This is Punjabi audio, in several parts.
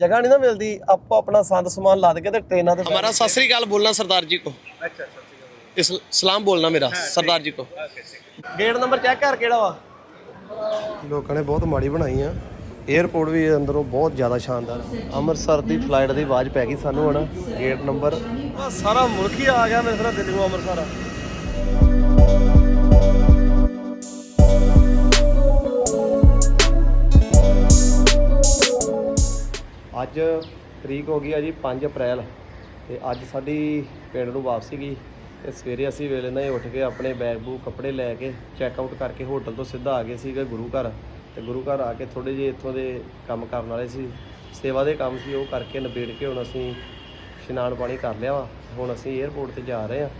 जगह नहीं ना मिलती आप अपना संद समान लाद के ट्रेना हमारा सत श्रीकाल बोलना सरदार जी को अच्छा इस सलाम बोलना मेरा सरदार ਜੀ ਕੋ। ਗੇਟ ਨੰਬਰ ਚੈੱਕ ਕਰ ਕਿਹੜਾ ਵਾ? ਲੋਕਾਂ ਨੇ ਬਹੁਤ ਮਾੜੀ ਬਣਾਈ ਆ। 에어ਪੋਰਟ ਵੀ ਅੰਦਰੋਂ ਬਹੁਤ ਜ਼ਿਆਦਾ ਸ਼ਾਨਦਾਰ। ਅੰਮ੍ਰਿਤਸਰ ਦੀ ਫਲਾਈਟ ਦੀ ਆਵਾਜ਼ ਪੈ ਗਈ ਸਾਨੂੰ ਹਣਾ ਗੇਟ ਨੰਬਰ। ਸਾਰਾ ਮੁਲਕ ਹੀ ਆ ਗਿਆ ਮੇਰੇ ਸਾਰਾ ਦਿੱਲੀ ਨੂੰ ਅੰਮ੍ਰਿਤਸਰ। ਅੱਜ ਤਰੀਕ ਹੋ ਗਈ ਆ ਜੀ 5 ਅਪ੍ਰੈਲ ਤੇ ਅੱਜ ਸਾਡੀ ਪਿੰਡ ਨੂੰ ਵਾਪਸੀ ਗਈ ਤੇ ਸਵੇਰੇ ਅਸੀਂ ਵੇਲੇ ਨਾਲ ਹੀ ਉੱਠ ਕੇ ਆਪਣੇ ਬੈਗ ਬੂਗ ਕੱਪੜੇ ਲੈ ਕੇ ਚੈੱਕ ਆਊਟ ਕਰਕੇ ਹੋਟਲ ਤੋਂ ਸਿੱਧਾ ਆ ਗਏ ਸੀਗੇ ਗੁਰੂ ਘਰ ਤੇ ਗੁਰੂ ਘਰ ਆ ਕੇ ਥੋੜੇ ਜਿਹੇ ਇੱਥੋਂ ਦੇ ਕੰਮ ਕਰਨ ਵਾਲੇ ਸੀ। ਸੇਵਾ ਦੇ ਕੰਮ ਸੀ, ਉਹ ਕਰਕੇ ਨਿਬੇੜ ਕੇ ਹੁਣ ਅਸੀਂ ਇਸ਼ਨਾਨ ਪਾਣੀ ਕਰ ਲਿਆ ਵਾ। ਹੁਣ ਅਸੀਂ 에ਅਰਪੋਰਟ ਤੇ ਜਾ ਰਹੇ ਆ।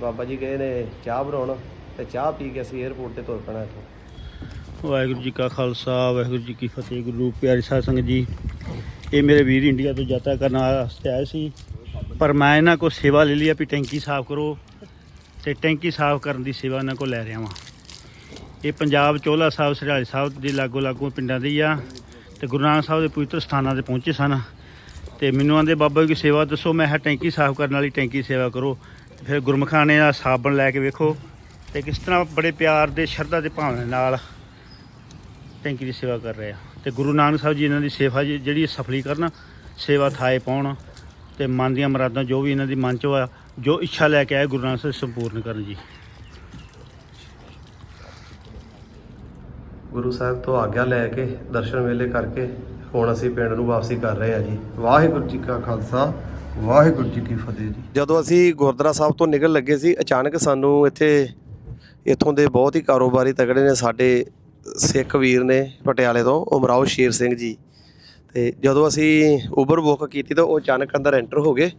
ਬਾਬਾ ਜੀ ਗਏ ਨੇ ਚਾਹ ਬਣਾਉਣ ਤੇ ਚਾਹ ਪੀ ਕੇ ਅਸੀਂ 에ਅਰਪੋਰਟ ਤੇ ਤੁਰ ਪੈਣਾ ਇੱਥੋਂ। ਵਾਹਿਗੁਰੂ ਜੀ ਕਾ ਖਾਲਸਾ, ਵਾਹਿਗੁਰੂ ਜੀ ਕੀ ਫਤਿਹ। ਗੁਰੂ ਪਿਆਰੀ ਸਾਧ ਸੰਗਤ ਜੀ ਇਹ ਮੇਰੇ ਵੀਰ ਇੰਡੀਆ ਤੋਂ ਯਾਤਰਾ ਕਰਨ ਵਾਸਤੇ ਆਏ ਸੀ। ਪਰ ਮੈਂ ਇਹਨਾਂ ਕੋਲ ਸੇਵਾ ਲੈ ਲਈ ਆ ਵੀ ਟੈਂਕੀ ਸਾਫ਼ ਕਰੋ ਤੇ ਟੈਂਕੀ ਸਾਫ਼ ਕਰਨ ਦੀ ਸੇਵਾ ਇਹਨਾਂ ਕੋਲ ਲੈ ਰਿਹਾ ਵਾਂ। ਇਹ ਪੰਜਾਬ ਚੋਲਾ ਸਾਹਿਬ, ਸਰਿਆਲੀ ਸਾਹਿਬ ਦੇ ਲਾਗੋ ਲਾਗੋ ਪਿੰਡਾਂ ਦੀ ਆ ਤੇ ਗੁਰੂ ਨਾਨਕ ਸਾਹਿਬ ਦੇ ਪਵਿੱਤਰ ਸਥਾਨਾਂ ਤੇ ਪਹੁੰਚੇ ਸਨ। ਤੇ ਮੈਨੂੰ ਆਂਦੇ, ਬਾਬਾ ਜੀ, ਸੇਵਾ ਦੱਸੋ, ਮੈਂ ਕਿਹਾ ਟੈਂਕੀ ਸਾਫ਼ ਕਰਨ ਵਾਲੀ ਟੈਂਕੀ ਸੇਵਾ ਕਰੋ। ਫਿਰ ਗੁਰਮੁਖਾਂ ਦਾ ਸਾਬਣ ਲੈ ਕੇ ਵੇਖੋ ਤੇ ਕਿਸ ਤਰ੍ਹਾਂ ਬੜੇ ਪਿਆਰ ਦੇ, ਸ਼ਰਧਾ ਦੇ ਭਾਵਨਾ ਨਾਲ ਟੈਂਕੀ ਦੀ ਸੇਵਾ ਕਰ ਰਹੇ ਆ। ਤੇ ਗੁਰੂ ਨਾਨਕ ਸਾਹਿਬ ਜੀ ਇਹਨਾਂ ਦੀ ਸੇਵਾ ਜੀ- ਜਿਹੜੀ ਸਫਲੀ ਕਰਨ ਸੇਵਾ ਥਾਏ ਪਾਉਣ ਤੇ ਮਨ ਦੀਆਂ ਮੁਰਾਦਾਂ ਜੋ ਵੀ ਇਹਨਾਂ ਦੀ ਮਨ ਚ ਆ ਜੋ ਇੱਛਾ ਲੈ ਕੇ ਆਏ ਗੁਰੂ ਨਾਨਕ ਸਾਹਿਬ ਸੰਪੂਰਨ ਕਰਨ ਜੀ। ਗੁਰੂ ਸਾਹਿਬ ਤੋਂ ਆਗਿਆ ਲੈ ਕੇ ਦਰਸ਼ਨ ਵੇਲੇ ਕਰਕੇ ਹੁਣ ਅਸੀਂ ਪਿੰਡ ਨੂੰ ਵਾਪਸੀ ਕਰ ਰਹੇ ਹਾਂ ਜੀ। ਵਾਹਿਗੁਰੂ ਜੀ ਕਾ ਖਾਲਸਾ ਵਾਹਿਗੁਰੂ ਜੀ ਕੀ ਫਤਿਹ ਜੀ। ਜਦੋਂ ਅਸੀਂ ਗੁਰਦੁਆਰਾ ਸਾਹਿਬ ਤੋਂ ਨਿਕਲ ਲੱਗੇ ਸੀ ਅਚਾਨਕ ਸਾਨੂੰ ਇੱਥੇ ਇੱਥੋਂ ਦੇ ਬਹੁਤ ਹੀ ਕਾਰੋਬਾਰੀ ਤਗੜੇ ਨੇ ਸਾਡੇ ਸਿੱਖ ਵੀਰ ਨੇ ਪਟਿਆਲੇ ਤੋਂ ਉਮਰਾਓ ਸ਼ੇਰ ਸਿੰਘ ਜੀ। ਤੇ ਜਦੋਂ ਅਸੀਂ ਉਬਰ ਬੁੱਕ ਕੀਤੀ ਤਾਂ ਉਹ ਅਚਾਨਕ ਅੰਦਰ ਐਂਟਰ ਹੋ ਗਏ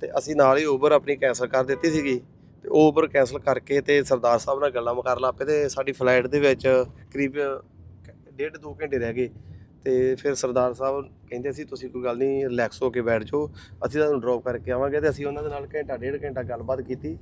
ਤੇ ਅਸੀਂ ਨਾਲ ਹੀ ਉਬਰ ਆਪਣੀ ਕੈਂਸਲ ਕਰ ਦਿੱਤੀ ਸੀਗੀ। ਤੇ ਉਹ ਉਬਰ ਕੈਂਸਲ ਕਰਕੇ ਤੇ ਸਰਦਾਰ ਸਾਹਿਬ ਨਾਲ ਗੱਲਾਂ ਕਰ ਲਾ ਪਏ ਤੇ ਸਾਡੀ ਫਲਾਈਟ ਦੇ ਵਿੱਚ ਕਰੀਬ ਡੇਢ ਦੋ ਘੰਟੇ ਰਹਿ ਗਏ। ਤੇ ਫਿਰ ਸਰਦਾਰ ਸਾਹਿਬ ਕਹਿੰਦੇ ਸੀ, ਤੁਸੀਂ ਕੋਈ ਗੱਲ ਨਹੀਂ ਰਿਲੈਕਸ ਹੋ ਕੇ ਬੈਠ ਜਾਓ। ਅਸੀਂ ਤੁਹਾਨੂੰ ਡ੍ਰੌਪ ਕਰਕੇ ਆਵਾਂਗੇ ਤੇ ਅਸੀਂ ਉਹਨਾਂ ਦੇ ਨਾਲ ਘੰਟਾ, ਡੇਢ ਘੰਟਾ ਗੱਲਬਾਤ ਕੀਤੀ।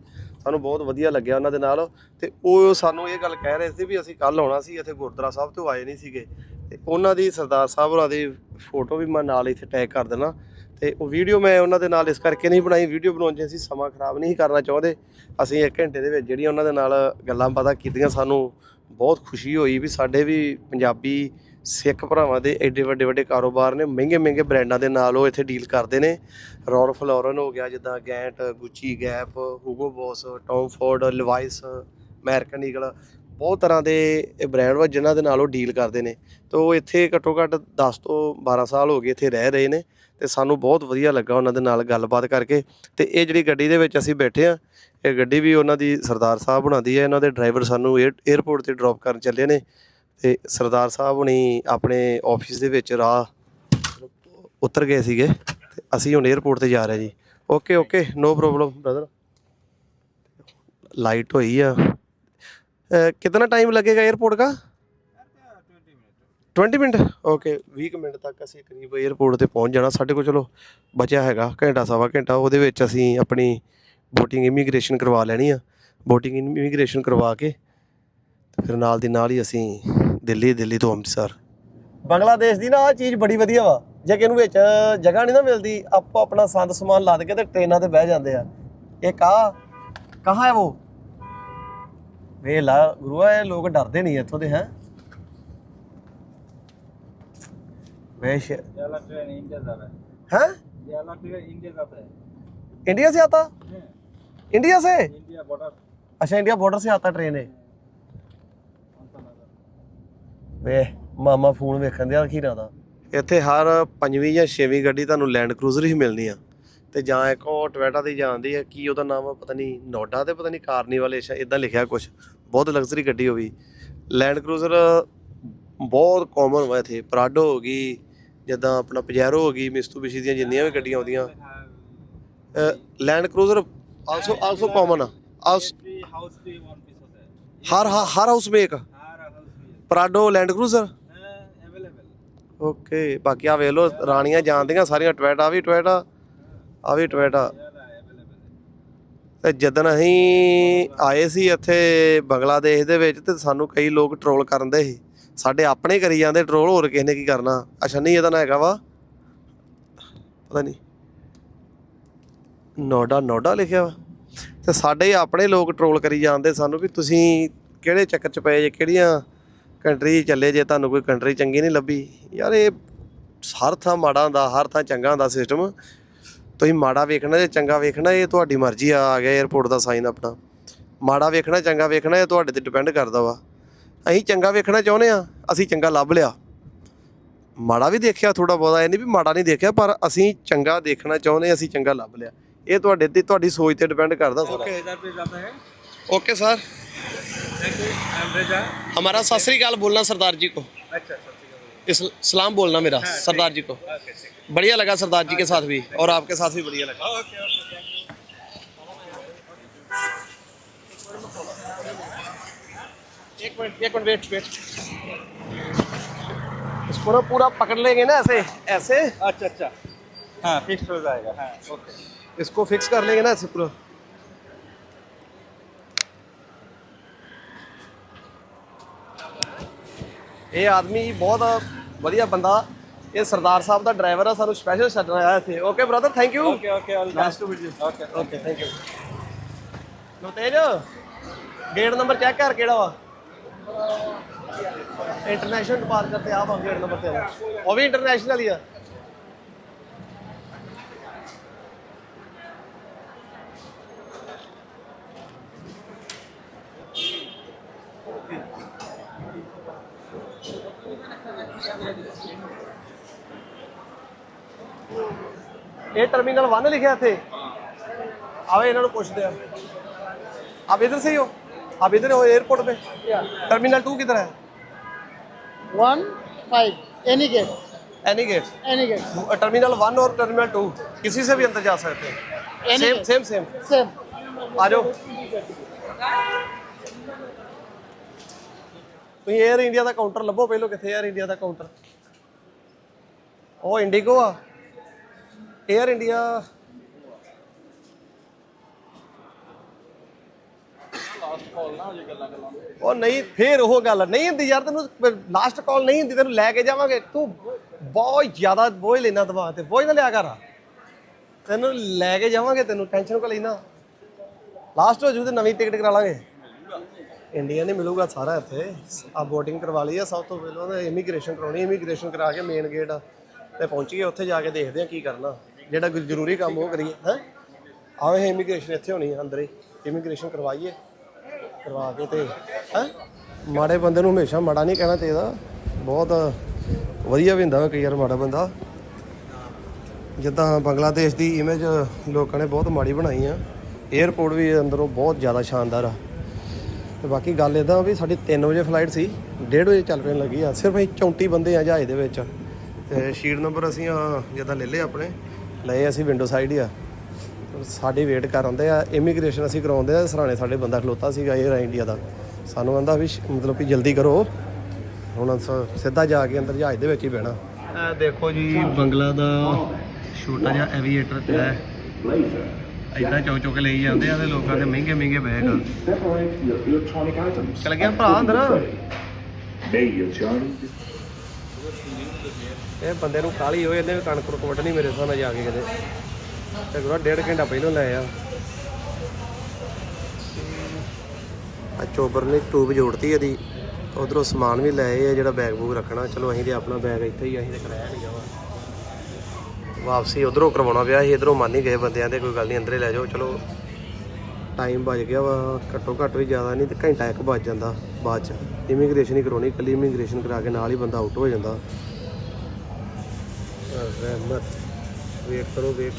ਸਾਨੂੰ ਬਹੁਤ ਵਧੀਆ ਲੱਗਿਆ ਉਹਨਾਂ ਦੇ ਨਾਲ ਤੇ ਉਹ ਸਾਨੂੰ ਇਹ ਗੱਲ ਕਹਿ ਰਹੇ ਸੀ ਵੀ ਅਸੀਂ ਕੱਲ ਆਉਣਾ ਸੀ, ਇੱਥੇ ਗੁਰਦੁਆਰਾ ਸਾਹਿਬ ਤੋਂ ਆਏ ਨਹੀਂ ਸੀਗੇ। ਤੇ ਉਹਨਾਂ ਦੀ ਸਰਦਾਰ ਸਾਹਿਬ ਉਹਨਾਂ ਦੀ ਫੋਟੋ ਵੀ ਮੈਂ ਨਾਲ ਇੱਥੇ ਟੈਗ ਕਰ ਦੇਣਾ ਤੇ ਉਹ ਵੀਡੀਓ ਮੈਂ ਉਹਨਾਂ ਦੇ ਨਾਲ ਇਸ ਕਰਕੇ ਨਹੀਂ ਬਣਾਈ, ਵੀਡੀਓ ਬਣਾਉਣ 'ਚ ਅਸੀਂ ਸਮਾਂ ਖਰਾਬ ਨਹੀਂ ਕਰਨਾ ਚਾਹੁੰਦੇ। ਅਸੀਂ 1 ਘੰਟੇ ਦੇ ਵਿੱਚ ਜਿਹੜੀਆਂ ਉਹਨਾਂ ਦੇ ਨਾਲ ਗੱਲਾਂ ਬਾਤਾਂ ਕੀਤੀਆਂ, ਸਾਨੂੰ ਬਹੁਤ ਖੁਸ਼ੀ ਹੋਈ ਵੀ ਸਾਡੇ ਵੀ ਪੰਜਾਬੀ ਸਿੱਖ ਭਰਾਵਾਂ ਦੇ ਐਡੇ ਵੱਡੇ ਵੱਡੇ ਕਾਰੋਬਾਰ ਨੇ, ਮਹਿੰਗੇ ਮਹਿੰਗੇ ਬ੍ਰਾਂਡਾਂ ਦੇ ਨਾਲ ਉਹ ਇੱਥੇ ਡੀਲ ਕਰਦੇ ਨੇ। ਰੌਰ ਫਲੋਰਨ ਹੋ ਗਿਆ, ਜਿੱਦਾਂ Gant Gucci Gap Hugo Boss Tom Ford Levi's American Eagle ਬਹੁਤ ਤਰ੍ਹਾਂ ਦੇ ਇਹ ਬ੍ਰਾਂਡ ਵਾ ਜਿਨ੍ਹਾਂ ਦੇ ਨਾਲ ਉਹ ਡੀਲ ਕਰਦੇ ਨੇ। ਤੇ ਉਹ ਇੱਥੇ ਘੱਟੋ ਘੱਟ 10 ਤੋਂ 12 ਸਾਲ ਹੋ ਗਏ ਇੱਥੇ ਰਹਿ ਰਹੇ ਨੇ ਤੇ ਸਾਨੂੰ ਬਹੁਤ ਵਧੀਆ ਲੱਗਾ ਉਹਨਾਂ ਦੇ ਨਾਲ ਗੱਲਬਾਤ ਕਰਕੇ। ਤੇ ਇਹ ਜਿਹੜੀ ਗੱਡੀ ਦੇ ਵਿੱਚ ਅਸੀਂ ਬੈਠੇ ਆ ਇਹ ਗੱਡੀ ਵੀ ਉਹਨਾਂ ਦੀ ਸਰਦਾਰ ਸਾਹਿਬ ਬਣਾਉਂਦੀ ਹੈ, ਇਹਨਾਂ ਦੇ ਡਰਾਈਵਰ ਸਾਨੂੰ 에ਅਰਪੋਰਟ ਤੇ ਡ੍ਰੌਪ ਕਰਨ ਚੱਲੇ ਨੇ। ਅਤੇ ਸਰਦਾਰ ਸਾਹਿਬ ਹੁਣੀ ਆਪਣੇ ਆਫਿਸ ਦੇ ਵਿੱਚ ਰਾਹ ਉਤਰ ਗਏ ਸੀਗੇ ਤੇ ਅਸੀਂ ਹੁਣ 에ਅਰਪੋਰਟ ਤੇ ਜਾ ਰਹੇ ਜੀ। Okay okay no problem brother light ਹੋਈ ਆ। कितना ਟਾਈਮ ਲੱਗੇਗਾ एयरपोर्ट का 20 ਮਿੰਟ ਓਕੇ 20 ਮਿੰਟ ਤੱਕ ਅਸੀਂ ਕਰੀਬ 에ਅਰਪੋਰਟ ਤੇ ਪਹੁੰਚ ਜਾਣਾ। ਸਾਡੇ ਕੋਲ ਚਲੋ ਬਚਿਆ ਹੈਗਾ, ਘੰਟਾ ਸਵਾ ਘੰਟਾ। ਉਹਦੇ ਵਿੱਚ ਅਸੀਂ ਆਪਣੀ ਬੋਟਿੰਗ ਇਮੀਗ੍ਰੇਸ਼ਨ ਕਰਵਾ ਲੈਣੀ ਆ। ਬੋਟਿੰਗ ਇਮੀਗ੍ਰੇਸ਼ਨ ਕਰਵਾ ਕੇ ਤੇ ਫਿਰ ਨਾਲ ਦੀ ਨਾਲ ਹੀ ਅਸੀਂ ਦਿੱਲੀ ਦਿੱਲੀ ਤੋਂ ਅੰਮ੍ਰਿਤਸਰ ਬੰਗਲਾਦੇਸ਼ ਦੀ ਨਾ ਆ ਚੀਜ਼ ਬੜੀ ਵਧੀਆ ਵਾ ਜੇ ਕਿ ਇਹਨੂੰ ਵਿੱਚ ਜਗ੍ਹਾ ਨਹੀਂ ਨਾ ਮਿਲਦੀ ਆਪੋ ਆਪਣਾ ਸੰਦ ਸਮਾਨ ਲੱਦ ਕੇ ਤੇ ਟ੍ਰੇਨਾਂ ਤੇ ਬਹਿ ਜਾਂਦੇ ਆ ਇਹ ਕਾ ਕਹਾਂ ਹੈ ਉਹ ਵੇ ਲਾ ਗੁਰੂਆ ਇਹ ਲੋਕ ਡਰਦੇ ਨਹੀਂ ਇੱਥੋਂ ਦੇ ਹੈ वेश याला ट्रेन इंडिया जा रहा है है याला ट्रेन इंडिया जाता है इंडिया से आता इंडिया से इंडिया बॉर्डर अच्छा इंडिया बॉर्डर से आता ट्रेन है ਵੇ ਮਾਮਾ ਫੋਨ ਵੇਖਣ ਦੇ ਅਖੀਰਾਂ ਦਾ। ਇੱਥੇ ਹਰ ਪੰਜਵੀਂ ਜਾਂ ਛੇਵੀਂ ਗੱਡੀ ਤੁਹਾਨੂੰ ਲੈਂਡ ਕਰੂਜ਼ਰ ਹੀ ਮਿਲਣੀ ਆ। ਤੇ ਜਾਂ ਇੱਕ ਉਹ ਟਵੈਟਾ ਦੀ ਜਾਂਦੀ ਹੈ ਕੀ ਉਹਦਾ ਨਾਮ ਪਤਾ ਨਹੀਂ ਨੋਡਾ ਤੇ ਪਤਾ ਨਹੀਂ ਕਾਰਨੀਵਲ ਇਸ਼ਾ ਇਦਾਂ ਲਿਖਿਆ ਕੁਝ ਬਹੁਤ ਲਗਜ਼ਰੀ ਗੱਡੀ ਹੋ ਹੋਈ ਲੈਂਡ ਕਰੂਜ਼ਰ ਬਹੁਤ ਕਾਮਨ ਵਾ ਇੱਥੇ। ਪ੍ਰਾਡੋ ਹੋ ਗਈ ਜਦਾਂ ਆਪਣਾ ਪਜੈਰੋ ਹੋ ਗਈ ਮਿਸਤੂ ਬਿਸ਼ੀ ਦੀਆਂ ਜਿੰਨੀਆਂ ਵੀ ਗੱਡੀਆਂ ਆਉਂਦੀਆਂ। Land Cruiser also also common ਆ। ਹਾਊਸ ਹਰ ਹਰ house make Prado Land Cruiser okay ਬਾਕੀ ਆ ਵੇਖ ਲਓ ਰਾਣੀਆਂ ਜਾਣਦੀਆਂ ਸਾਰੀਆਂ ਟਵੈਟਾ ਵੀ ਟਵੈਟਾ ਆ ਵੀ ਟਵੈਟਾ ਤੇ ਜਦਨ ਅਸੀਂ ਆਏ ਸੀ ਇੱਥੇ ਬੰਗਲਾਦੇਸ਼ ਦੇ ਵਿੱਚ ਤੇ ਸਾਨੂੰ ਕਈ ਲੋਕ ਟਰੋਲ ਕਰਨ ਦੇ ਸੀ। ਸਾਡੇ ਆਪਣੇ ਕਰੀ ਜਾਂਦੇ ਟਰੋਲ ਹੋਰ ਕਿਸੇ ਨੇ ਕੀ ਕਰਨਾ? ਅੱਛਾ ਨਹੀਂ ਇਹਦਾ ਨਾ ਹੈਗਾ ਵਾ। ਪਤਾ ਨਹੀਂ। ਨੋਡਾ ਨੋਡਾ ਲਿਖਿਆ ਵਾ। ਤੇ ਸਾਡੇ ਆਪਣੇ ਲੋਕ ਟਰੋਲ ਕਰੀ ਜਾਂਦੇ ਸਾਨੂੰ ਵੀ ਤੁਸੀਂ ਕਿਹੜੇ ਚੱਕਰ 'ਚ ਪਏ ਜੇ ਕਿਹੜੀਆਂ ਕੰਟਰੀ ਚੱਲੇ ਜੇ ਤੁਹਾਨੂੰ ਕੋਈ ਕੰਟਰੀ ਚੰਗੀ ਨਹੀਂ ਲੱਭੀ। ਯਾਰ ਇਹ ਹਰ ਥਾਂ ਮਾੜਾ ਹੁੰਦਾ ਹਰ ਥਾਂ ਚੰਗਾ ਹੁੰਦਾ ਸਿਸਟਮ ਤੁਸੀਂ ਮਾੜਾ ਵੇਖਣਾ ਜਾਂ ਚੰਗਾ ਵੇਖਣਾ ਇਹ ਤੁਹਾਡੀ ਮਰਜ਼ੀ ਆ ਆ ਗਿਆ 에어ਪੋਰਟ ਦਾ ਸਾਈਨ ਆਪਣਾ। ਮਾੜਾ ਵੇਖਣਾ ਚੰਗਾ ਵੇਖਣਾ ਇਹ ਤੁਹਾਡੇ ਤੇ ਡਿਪੈਂਡ ਕਰਦਾ ਵਾ। ਅਸੀਂ ਚੰਗਾ ਵੇਖਣਾ ਚਾਹੁੰਦੇ ਆ ਅਸੀਂ ਚੰਗਾ ਲੱਭ ਲਿਆ। ਮਾੜਾ ਵੀ ਦੇਖਿਆ ਥੋੜਾ ਬਹੁਤਾ ਇਹ ਨਹੀਂ ਵੀ ਮਾੜਾ ਨਹੀਂ ਦੇਖਿਆ ਪਰ ਅਸੀਂ ਚੰਗਾ ਦੇਖਣਾ ਚਾਹੁੰਦੇ ਅਸੀਂ ਚੰਗਾ ਲੱਭ ਲਿਆ। ਇਹ ਤੁਹਾਡੇ ਤੇ ਤੁਹਾਡੀ ਸੋਚ ਤੇ ਡਿਪੈਂਡ ਕਰਦਾ ਸਾਰਾ। Okay 1000 okay sir thank you हमारा सत श्री अकाल बोलना सरदार जी को। अच्छा इस सलाम बोलना मेरा हाँ, सरदार जी को। बढ़िया लगा सरदार जी के साथ भी और आपके साथ भी बढ़िया लगा। ओके ओके एक मिनट एक मिनट वेट वेट इसको ना पूरा पकड़ लेंगे ना ऐसे ऐसे। अच्छा अच्छा। हाँ फिक्स हो जाएगा हाँ ओके इसको फिक्स कर लेंगे ना ऐसे पूरा। ਇਹ ਆਦਮੀ ਬਹੁਤ ਵਧੀਆ ਬੰਦਾ। ਇਹ ਸਰਦਾਰ ਸਾਹਿਬ ਦਾ ਡਰਾਈਵਰ ਆ ਸਾਨੂੰ ਸਪੈਸ਼ਲ ਛੱਡਣ ਆਇਆ ਇੱਥੇ। Okay brother thank you okay okay all nice to meet you okay okay thank you ਲੋ ਤੇਜ ਗੇਟ ਨੰਬਰ ਚੈੱਕ ਕਰ ਕਿਹੜਾ ਵਾ? ਇੰਟਰਨੈਸ਼ਨਲ ਪਾਰਕ ਤੇ ਆ ਗੇਟ ਨੰਬਰ ਤੇ ਉਹ ਵੀ ਇੰਟਰਨੈਸ਼ਨਲ ਹੀ ਆ। ਇਹ ਟਰਮੀਨਲ 1 ਲਿਖਿਆ ਇੱਥੇ ਆਵੇ ਇਹਨਾਂ ਨੂੰ ਪੁੱਛਦੇ ਆ आप इधर से ही हो आप इधर हो एयरपोर्ट पे टर्मिनल टू किधर है One five any gate any gate any gate terminal one और टर्मिनल टू किसी से भी अंदर जा सकते हैं Any same gate. Same same same आ जाओ ਤੁਸੀਂ 에ਅਰ ਇੰਡੀਆ ਦਾ ਕਾਊਂਟਰ ਲੱਭੋ, ਪਹਿਲੋ ਕਿੱਥੇ 에ਅਰ ਇੰਡੀਆ ਦਾ ਕਾਊਂਟਰ ਉਹ ਇੰਡੀਗੋ ਆ। 에ਅਰ ਇੰਡੀਆ ਉਹ ਨਹੀਂ, ਫੇਰ ਉਹ ਗੱਲ ਨਹੀਂ ਹੁੰਦੀ ਯਾਰ, ਤੈਨੂੰ ਲਾਸਟ ਕਾਲ ਨਹੀਂ ਹੁੰਦੀ, ਤੈਨੂੰ ਲੈ ਕੇ ਜਾਵਾਂਗੇ। ਤੂੰ ਬਹੁਤ ਜ਼ਿਆਦਾ ਬੋਝ ਲੈਣਾ ਦਵਾ ਤੇ, ਬੋਝ ਨਾ ਲਿਆ ਕਰ। ਤੈਨੂੰ ਲੈ ਕੇ ਜਾਵਾਂਗੇ, ਤੈਨੂੰ ਟੈਨਸ਼ਨ ਕੋ ਲੈਣਾ ਲਾਸਟ ਹੋ ਜੂ ਤੇ ਨਵੀਂ ਟਿਕਟ ਕਰਾ ਲਾਂਗੇ। ਇੰਡੀਆ ਨਹੀਂ ਮਿਲੂਗਾ ਸਾਰਾ ਇੱਥੇ। ਆ ਬੋਰਡਿੰਗ ਕਰਵਾ ਲਈ ਆ ਸਭ ਤੋਂ ਪਹਿਲਾਂ ਤਾਂ ਇਮੀਗ੍ਰੇਸ਼ਨ ਕਰਾਉਣੀ ਇਮੀਗ੍ਰੇਸ਼ਨ ਕਰਾ ਕੇ ਮੇਨ ਗੇਟ ਤੇ ਪਹੁੰਚੀਏ ਉੱਥੇ ਜਾ ਕੇ ਦੇਖਦੇ ਆ ਕੀ ਕਰਨਾ। ਜਿਹੜਾ ਕੋਈ ਜ਼ਰੂਰੀ ਕੰਮ ਉਹ ਕਰੀਏ, ਹੈ? ਆਵੇ ਇਮੀਗ੍ਰੇਸ਼ਨ ਇੱਥੇ ਹੋਣੀ ਆ, ਅੰਦਰ ਹੀ। ਇਮੀਗ੍ਰੇਸ਼ਨ ਕਰਵਾਈਏ, ਕਰਵਾ ਕੇ ਤੇ, ਹੈ? ਮਾੜੇ ਬੰਦੇ ਨੂੰ ਹਮੇਸ਼ਾ ਮਾੜਾ ਨਹੀਂ ਕਹਿਣਾ ਚਾਹੀਦਾ। ਬਹੁਤ ਵਧੀਆ ਵੀ ਹੁੰਦਾ ਵਾ ਕਈ ਵਾਰ ਮਾੜਾ ਬੰਦਾ। ਜਿੱਦਾਂ ਬੰਗਲਾਦੇਸ਼ ਦੀ ਇਮੇਜ ਲੋਕਾਂ ਨੇ ਬਹੁਤ ਮਾੜੀ ਬਣਾਈ ਆ। 에ਅਰਪੋਰਟ ਵੀ ਅੰਦਰੋਂ ਬਹੁਤ ਜ਼ਿਆਦਾ ਸ਼ਾਨਦਾਰ ਆ। ਤੇ ਬਾਕੀ ਗੱਲ ਇਦਾਂ ਵੀ ਸਾਡੀ 3 ਵਜੇ ਫਲਾਈਟ ਸੀ 1:30 ਵਜੇ ਚੱਲ ਪੈਣ ਲੱਗੀ ਆ। ਸਿਰਫ ਅਸੀਂ 34 ਬੰਦੇ ਆ ਜਹਾਜ਼ ਦੇ ਵਿੱਚ। ਤੇ ਸ਼ੀਟ ਨੰਬਰ ਅਸੀਂ ਆ, ਜਿੱਦਾਂ ਲੈ ਲਏ ਆਪਣੇ, ਲਏ ਅਸੀਂ ਵਿੰਡੋ ਸਾਈਡ ਹੀ ਆ। ਸਾਡੀ ਵੇਟ ਕਰ ਆਉਂਦੇ ਆ ਇਮੀਗ੍ਰੇਸ਼ਨ ਅਸੀਂ ਕਰਾਉਂਦੇ ਆ, ਸਰਾਣੇ ਸਾਡੇ ਬੰਦਾ ਖਲੋਤਾ ਸੀਗਾ 에ਅਰ ਇੰਡੀਆ ਦਾ। ਸਾਨੂੰ ਕਹਿੰਦਾ ਵੀ ਮਤਲਬ ਕਿ ਜਲਦੀ ਕਰੋ। ਹੁਣ ਸਿੱਧਾ ਜਾ ਕੇ ਅੰਦਰ ਜਹਾਜ਼ ਦੇ ਵਿੱਚ ਹੀ ਬਹਿਣਾ। ਦੇਖੋ ਜੀ, ਬੰਗਲਾ ਦਾ ਛੋਟਾ ਜਿਹਾ ਐਵੀਏਟਰ ਹੈ। ਇਦਾਂ ਚੌਕ ਚੌਕ ਲਈ ਜਾਂਦੇ ਆ ਤੇ ਲੋਕਾਂ ਦੇ ਮਹਿੰਗੇ ਮਹਿੰਗੇ ਬੈਗ ਆ। Separate ਗਿਆ ਭਰਾ ਅੰਦਰ। ਇਹ ਬੰਦੇ ਨੂੰ ਕਾਲੀ ਹੋਏ ਇਹਨੇ ਕਣਕ ਕੁਣਕ ਵੱਢਣੀ ਮੇਰੇ ਹਿਸਾਬ ਨਾਲ ਜਾ ਕੇ ਕਿਤੇ। ਤੇ ਗੁਰਾ ਡੇਢ ਘੰਟਾ ਪਹਿਲਾਂ ਲੈ ਆ। ਆ ਚੋਬਰ ਨੇ ਟੂਬ ਜੋੜਤੀ ਇਹਦੀ। ਉਧਰੋਂ ਸਮਾਨ ਵੀ ਲੈ ਆ ਜਿਹੜਾ ਬੈਗ ਬੂਗ ਰੱਖਣਾ। ਚਲੋ ਅਸੀਂ ਤੇ ਆਪਣਾ ਬੈਗ ਇੱਥੇ ਹੀ ਅਸੀਂ ਤੇ ਕਰਾਇਆ ਨਹੀਂ ਵਾਪਸੀ ਉਧਰੋਂ ਕਰਵਾਉਣਾ ਪਿਆ ਸੀ, ਇਧਰੋਂ ਮੰਨ ਹੀ ਗਏ ਬੰਦਿਆਂ ਦੇ, ਕੋਈ ਗੱਲ ਨਹੀਂ, ਅੰਦਰੇ ਲੈ ਜਾਓ, ਚਲੋ। ਟਾਈਮ ਬਚ ਗਿਆ ਵਾ, ਘੱਟੋ ਘੱਟ ਵੀ ਜ਼ਿਆਦਾ ਨਹੀਂ, ਤੇ ਘੰਟਾ ਇੱਕ ਬਚ ਜਾਂਦਾ ਬਾਅਦ ਚ। ਇਮੀਗ੍ਰੇਸ਼ਨ ਹੀ ਕਰਾਉਣੀ ਕੱਲੀ ਇਮੀਗ੍ਰੇਸ਼ਨ ਕਰਾ ਕੇ ਨਾਲ ਹੀ ਬੰਦਾ ਆਊਟ ਹੋ ਜਾਂਦਾ। ਰਹਿਮਤ। ਵੇਟ ਕਰੋ ਵੇਟ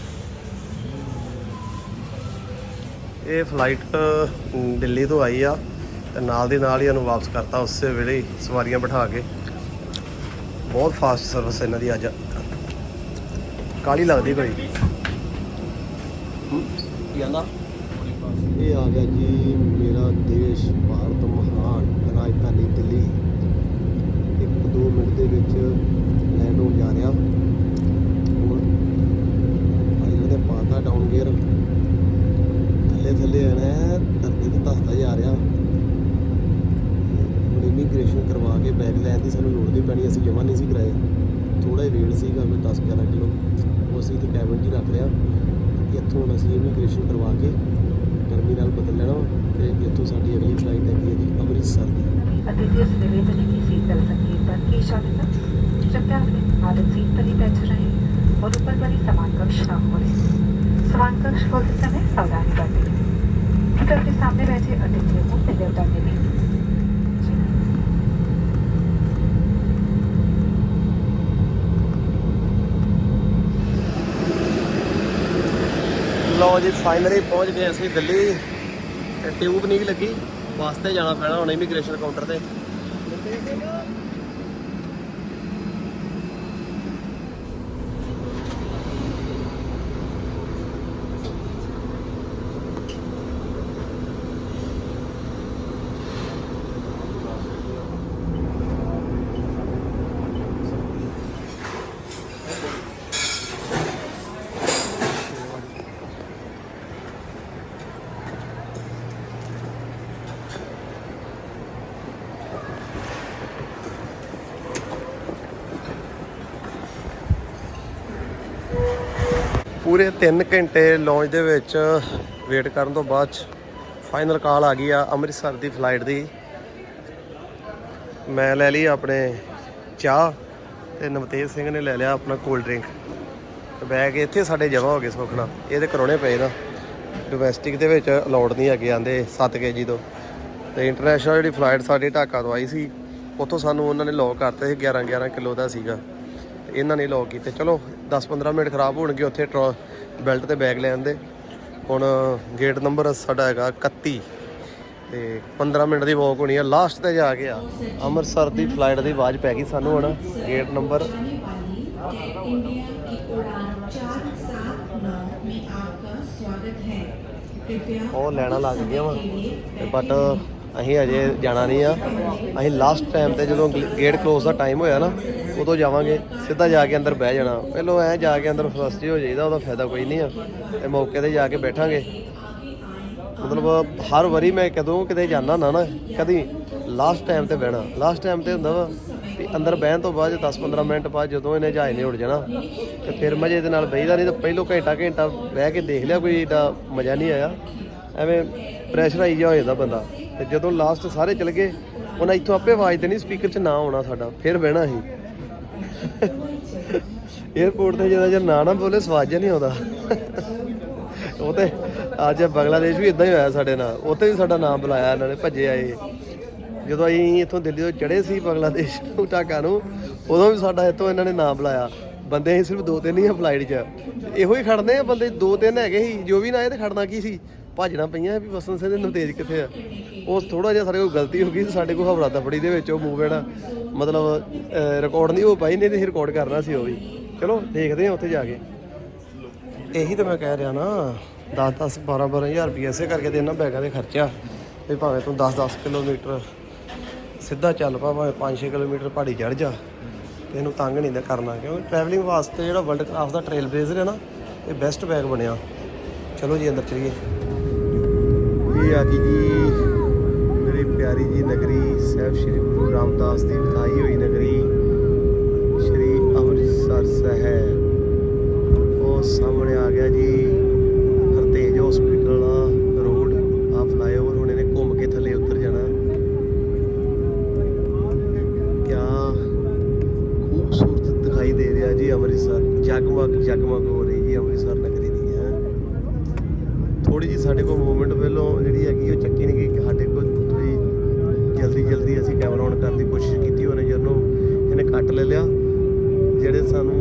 ਇਹ ਫਲਾਈਟ ਦਿੱਲੀ ਤੋਂ ਆਈ ਆ, ਤੇ ਨਾਲ ਦੀ ਨਾਲ ਹੀ ਇਹਨੂੰ ਵਾਪਸ ਕਰਤਾ, ਉਸੇ ਵੇਲੇ ਸਵਾਰੀਆਂ ਬਿਠਾ ਕੇ। ਬਹੁਤ ਫਾਸਟ ਸਰਵਿਸ ਇਹਨਾਂ ਦੀ ਅੱਜ। ਕਾਲੀ ਲੱਗਦੀ ਕੋਈ? ਇਹ ਆ ਗਿਆ ਜੀ ਮੇਰਾ ਦੇਸ਼ ਭਾਰਤ ਮਹਾਨ ਰਾਜਧਾਨੀ ਦਿੱਲੀ। ਇੱਕ ਦੋ ਮਿੰਟ ਦੇ ਵਿੱਚ ਲੈਂਡ ਹੋ ਜਾ ਰਿਹਾ। ਹੁਣ ਪਾਇਲਟ ਦੇ ਪਾਤਾ ਡਾਊਨ ਗੇਅਰ ਥੱਲੇ ਥੱਲੇ ਆਣਾ ਧਰਤੀ ਤੇ ਧਸਦਾ ਜਾ ਰਿਹਾ। ਹੁਣ ਇਮੀਗ੍ਰੇਸ਼ਨ ਕਰਵਾ ਕੇ ਬੈਗ ਲੈਣ ਦੀ ਸਾਨੂੰ ਲੋੜ ਨਹੀਂ ਪੈਣੀ ਅਸੀਂ ਜਮਾ ਨਹੀਂ ਸੀ ਕਰਾਏ। ਥੋੜਾ ਹੀ ਵੇਟ ਸੀਗਾ ਕੋਈ 10 11 ਕਿਲੋ। ਅਸੀਂ ਤੇ ਕੈਬ ਇੱਥੋਂ ਹੁਣ ਅਸੀਂ ਇਮੀਗ੍ਰੇਸ਼ਨ ਕਰਵਾ ਕੇ ਟਰਮੀਨਲ ਬਦਲ ਲੈਣਾ ਵਾ ਤੇ ਇੱਥੋਂ ਸਾਡੀ ਅਗਲੀ ਫਲਾਈਟ ਹੈਗੀ ਹੈ ਜੀ ਅੰਮ੍ਰਿਤਸਰ ਦੀ अतिथि निवेदन की शीतल संगीत पर की स्वागत कृपया अपने आदत सीट पर ही बैठे रहें और ऊपर वाली समान कक्ष न खोलें समान कक्ष खोलते समय सावधानी बरतें ठीक अपने सामने बैठे अतिथियों को निरवता दें ਲਓ ਜੀ ਫਾਈਨਲੀ ਪਹੁੰਚ ਗਏ ਅਸੀਂ ਦਿੱਲੀ। ਟਿਊਬ ਨਹੀਂ ਲੱਗੀ, ਵਾਸਤੇ ਜਾਣਾ ਪੈਣਾ ਹੁਣ ਇਮੀਗ੍ਰੇਸ਼ਨ ਕਾਊਂਟਰ ਤੇ। ਪੂਰੇ 3 ਘੰਟੇ ਲੌਂਜ ਦੇ ਵਿੱਚ ਵੇਟ ਕਰਨ ਤੋਂ ਬਾਅਦ ਫਾਈਨਲ ਕਾਲ ਆ ਗਈ ਆ ਅੰਮ੍ਰਿਤਸਰ ਦੀ ਫਲਾਈਟ ਦੀ। ਮੈਂ ਲੈ ਲਈ ਆਪਣੇ ਚਾਹ ਤੇ ਨਵਤੇਜ ਸਿੰਘ ਨੇ ਲੈ ਲਿਆ ਆਪਣਾ ਕੋਲਡ ਡਰਿੰਕ ਤੇ ਬੈਗ ਇੱਥੇ ਸਾਡੇ ਜਮ੍ਹਾਂ ਹੋ ਗਏ ਸੁਖਣਾ ਇਹਦੇ ਕਰਾਉਣੇ ਪਏ ਨਾ। ਡੋਮੈਸਟਿਕ ਦੇ ਵਿੱਚ ਅਲਾਉਡ ਨਹੀਂ ਹੈਗੇ ਆਂਦੇ 7 ਕੇਜੀ ਤੋਂ। ਤੇ ਇੰਟਰਨੈਸ਼ਨਲ ਜਿਹੜੀ ਫਲਾਈਟ ਸਾਡੀ ਢਾਕਾ ਤੋਂ ਆਈ ਸੀ, ਉੱਥੋਂ ਸਾਨੂੰ ਉਹਨਾਂ ਨੇ ਲੌਕ ਕਰਤੇ ਸੀ 11 11 ਕਿਲੋ ਦਾ ਸੀਗਾ। ਇਹਨਾਂ ਨੇ ਲੋਕ ਕੀਤੇ। ਚਲੋ 10-15 ਮਿੰਟ ਖਰਾਬ ਹੋਣਗੇ ਉੱਥੇ ਬੈਲਟ ਤੇ ਬੈਗ ਲੈਣ ਦੇ। ਹੁਣ ਗੇਟ ਨੰਬਰ ਸਾਡਾ ਹੈਗਾ 31 ਤੇ 15 ਮਿੰਟ ਦੀ ਵਾਕ ਹੋਣੀ ਆ। ਲਾਸਟ ਤੇ ਜਾ ਕੇ ਆ। ਅੰਮ੍ਰਿਤਸਰ ਦੀ ਫਲਾਈਟ ਦੀ ਆਵਾਜ਼ ਪੈ ਗਈ ਸਾਨੂੰ ਹੁਣ। ਗੇਟ ਨੰਬਰ ਉਹ ਲੈਣਾ ਲੱਗ ਗਿਆ ਵਾ। ਬਟ ਅਸੀਂ ਅਜੇ ਜਾਣਾ ਨਹੀਂ ਆ। ਅਸੀਂ ਲਾਸਟ ਟਾਈਮ ਤੇ ਜਦੋਂ ਗੇਟ ক্লোਜ਼ ਦਾ ਟਾਈਮ ਹੋਇਆ ਨਾ ਉਦੋਂ ਜਾਵਾਂਗੇ, ਸਿੱਧਾ ਜਾ ਕੇ ਅੰਦਰ ਬਹਿ ਜਾਣਾ। ਪਹਿਲੋਂ ਐ ਜਾ ਕੇ ਅੰਦਰ ਫਸਟੀ ਹੋ ਜਾਈਦਾ, ਉਹਦਾ ਫਾਇਦਾ ਕੋਈ ਨਹੀਂ ਆ। ਤੇ ਮੌਕੇ ਤੇ ਜਾ ਕੇ ਬੈਠਾਂਗੇ। ਮਤਲਬ ਹਰ ਵਾਰੀ ਮੈਂ ਕਦੋਂ ਕਿਤੇ ਜਾਣਾ ਨਾ ਨਾ, ਕਦੀ ਲਾਸਟ ਟਾਈਮ ਤੇ ਬਹਿਣਾ। ਲਾਸਟ ਟਾਈਮ ਤੇ ਹੁੰਦਾ ਵਾ ਵੀ ਅੰਦਰ ਬਹਿਣ ਤੋਂ ਬਾਅਦ 10-15 ਮਿੰਟ ਬਾਅਦ ਜਦੋਂ ਇਹਨੇ ਜਹਾਜ਼ ਨੇ ਉੱਡ ਜਾਣਾ, ਤੇ ਫਿਰ ਮਜ਼ੇ ਦੇ ਨਾਲ ਬਈਦਾ ਨਹੀਂ ਤਾਂ ਪਹਿਲੋਂ ਘੰਟਾ ਘੰਟਾ ਬਹਿ ਕੇ ਦੇਖ ਲਿਆ ਕੋਈ ਏਡਾ ਮਜ਼ਾ ਨਹੀਂ ਆਇਆ। ਐਵੇਂ ਪ੍ਰੈਸ਼ਰਾਈਜ਼ ਹੋ ਜਾਂਦਾ ਬੰਦਾ। ਤੇ ਜਦੋਂ ਲਾਸਟ ਸਾਰੇ ਚਲ ਗਏ, ਉਹਨਾਂ ਇੱਥੋਂ ਆਪੇ ਆਵਾਜ਼ ਦੇਣੀ ਸਪੀਕਰ 'ਚ ਨਾ ਆਉਣਾ ਸਾਡਾ, ਫਿਰ ਬਹਿਣਾ ਸੀ 에어ਪੋਰਟ ਤੇ ਜਦੋਂ ਜੇ ਨਾ ਨਾ ਬੋਲੇ, ਸਵਾਦ ਜਿਹਾ ਨਹੀਂ ਆਉਂਦਾ। ਉਹ ਤੇ ਅੱਜ ਬੰਗਲਾਦੇਸ਼ ਵੀ ਇਦਾਂ ਹੀ ਹੋਇਆ ਸਾਡੇ ਨਾਲ। ਉੱਥੇ ਵੀ ਸਾਡਾ ਨਾਮ ਬੁਲਾਇਆ ਇਹਨਾਂ ਨੇ, ਭੱਜੇ ਆਏ। ਜਦੋਂ ਅਸੀਂ ਇੱਥੋਂ ਦਿੱਲੀ ਤੋਂ ਚੜੇ ਸੀ ਬੰਗਲਾਦੇਸ਼ ਨੂੰ, ਢਾਕਾ ਨੂੰ, ਉਦੋਂ ਵੀ ਸਾਡਾ ਇੱਥੋਂ ਇਹਨਾਂ ਨੇ ਨਾਮ ਬੁਲਾਇਆ। ਬੰਦੇ ਅਸੀਂ ਸਿਰਫ ਦੋ ਤਿੰਨ ਹੀ ਆ ਫਲਾਈਟ 'ਚ। ਇਹੋ ਹੀ ਖੜਨੇ ਆ ਬੰਦੇ, ਦੋ ਤਿੰਨ ਹੈਗੇ ਸੀ, ਜੋ ਵੀ ਨਾ ਆਏ ਤੇ ਖੜਨਾ ਕੀ ਸੀ? ਭੱਜਣਾ ਪਈਆਂ ਵੀ ਵਸਨ ਸਿੰਘ ਦੇ ਨਵਤੇਜ ਕਿੱਥੇ ਆ? ਉਸ ਥੋੜਾ ਜਿਹਾ ਸਾਡੇ ਕੋਲ ਗਲਤੀ ਹੋ ਗਈ ਸੀ, ਸਾਡੇ ਕੋਲ ਹਵਰਾ ਦਫੜੀ ਦੇ ਵਿੱਚ ਉਹ ਮੂਵਮੈਂਟ ਮਤਲਬ ਰਿਕਾਰਡ ਨਹੀਂ ਹੋ ਪਾਈ ਨਹੀਂ ਤੇ ਅਸੀਂ ਰਿਕਾਰਡ ਕਰਨਾ ਸੀ ਉਹ ਵੀ। ਚਲੋ ਦੇਖਦੇ ਹਾਂ ਉੱਥੇ ਜਾ ਕੇ। ਇਹੀ ਤਾਂ ਮੈਂ ਕਹਿ ਰਿਹਾ ਨਾ 10 10 12 12000 ਰੁਪਏ ਇਸੇ ਕਰਕੇ ਤੇ ਇਹਨਾਂ ਬੈਗਾਂ ਦੇ ਖਰਚਾ ਵੀ ਭਾਵੇਂ ਤੂੰ 10 10 ਕਿਲੋਮੀਟਰ ਸਿੱਧਾ ਚੱਲ ਪਾ ਭਾਵੇਂ 5 6 ਕਿਲੋਮੀਟਰ ਪਹਾੜੀ ਚੜ ਜਾ ਤੇ ਇਹਨੂੰ ਤੰਗ ਨਹੀਂ ਨਾ ਕਰਨਾ। ਕਿਉਂਕਿ ਟਰੈਵਲਿੰਗ ਵਾਸਤੇ ਜਿਹੜਾ ਵਰਲਡ ਕਲਾਸ ਦਾ ਟ੍ਰੇਲ ਬਲੇਜ਼ਰ ਹੈ ਨਾ ਇਹ ਬੈਸਟ ਬੈਗ ਬਣਿਆ। ਚਲੋ ਜੀ ਅੰਦਰ ਚਲੀਏ। ਇਹ ਆ ਗਈ ਜੀ ਮੇਰੀ ਪਿਆਰੀ ਜੀ ਨਗਰੀ ਸਾਹਿਬ ਸ਼੍ਰੀ ਗੁਰੂ ਰਾਮਦਾਸ ਦੀ ਵਿਖਾਈ ਹੋਈ ਨਗਰੀ ਸ਼੍ਰੀ ਅੰਮ੍ਰਿਤਸਰ ਸਾਹਿਬ। ਉਹ ਸਾਹਮਣੇ ਆ ਗਿਆ ਜੀ ਹਰਤੇਜ ਹਸਪੀਟਲ ਵਾਲਾ ਰੋਡ ਆ ਫਲਾਈਓਵਰ ਹੁਣ ਇਹਨੇ ਘੁੰਮ ਕੇ ਥੱਲੇ ਉਤਰ ਜਾਣਾ ਕਿਆ ਖੂਬਸੂਰਤ ਦਿਖਾਈ ਦੇ ਰਿਹਾ ਜੀ ਅੰਮ੍ਰਿਤਸਰ ਜਗਮਗ ਜਗਮਗ ਹੋ ਰਹੀ ਜੀ ਅੰਮ੍ਰਿਤਸਰ ਨਗਰੀ ਦੀ ਹੈ ਥੋੜੀ ਜੀ ਸਾਡੇ ਕੋਲ ਮੂਵਮੈਂਟ ਪਹਿਲੋਂ ਜਿਹੜੀ ਹੈਗੀ ਉਹ ਚੱਕੀ ਨਹੀਂ ਗਈ ਕਿ ਸਾਡੇ ਕੋਲ ਥੋੜੀ ਜਲਦੀ ਜਲਦੀ ਅਸੀਂ ਕੈਮਰਾ ਔਨ ਕਰਨ ਦੀ ਕੋਸ਼ਿਸ਼ ਕੀਤੀ ਉਹਨੇ ਜਦੋਂ ਇਹਨੇ ਕੱਟ ਲੈ ਲਿਆ ਜਿਹੜੇ ਸਾਨੂੰ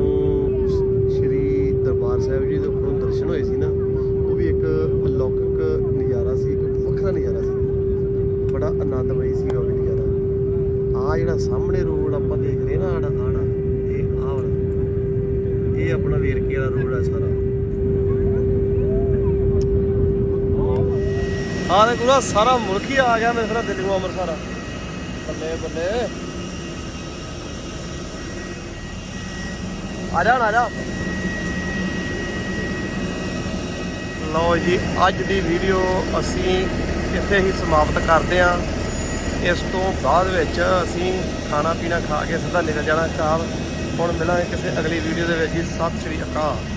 ਸ਼- ਸ਼੍ਰੀ ਦਰਬਾਰ ਸਾਹਿਬ ਜੀ ਦੇ ਉੱਪਰੋਂ ਦਰਸ਼ਨ ਹੋਏ ਸੀ ਨਾ ਉਹ ਵੀ ਇੱਕ ਅਲੌਕਿਕ ਨਜ਼ਾਰਾ ਸੀ ਇੱਕ ਵੱਖਰਾ ਨਜ਼ਾਰਾ ਸੀ ਬੜਾ ਆਨੰਦਮਈ ਸੀ ਉਹ ਵੀ ਨਜ਼ਾਰਾ ਆ ਜਿਹੜਾ ਸਾਹਮਣੇ ਰੋਡ ਆਪਾਂ ਦੇਖ ਰਹੇ ਨਾ ਆੜਾ ਆੜਾ ਇਹ ਆਹ ਵਾਲਾ ਇਹ ਆਪਣਾ ਵੇਰਕੇ ਵਾਲਾ ਰੋਡ ਹੈ ਸਾਰਾ ਆ ਤੇ ਪੂਰਾ ਸਾਰਾ ਮੁਲਕ ਹੀ ਆ ਗਿਆ ਮੇਰੇ ਖਿਆਲ ਦਿੱਲੀ ਨੂੰ ਅੰਮ੍ਰਿਤਸਰ। ਬੱਲੇ ਬੱਲੇ। ਆ ਜਾ ਆ ਜਾ। ਲਓ ਜੀ, ਅੱਜ ਦੀ ਵੀਡੀਓ ਅਸੀਂ ਇੱਥੇ ਹੀ ਸਮਾਪਤ ਕਰਦੇ ਹਾਂ। ਇਸ ਤੋਂ ਬਾਅਦ ਵਿੱਚ ਅਸੀਂ ਖਾਣਾ ਪੀਣਾ ਖਾ ਕੇ ਸਿੱਧਾ ਨਿਕਲ ਜਾਣਾ ਘਰ ਹੁਣ ਮਿਲਾਂਗੇ ਕਿਸੇ ਅਗਲੀ ਵੀਡੀਓ ਦੇ ਵਿੱਚ ਜੀ। ਸਤਿ ਸ਼੍ਰੀ ਅਕਾਲ।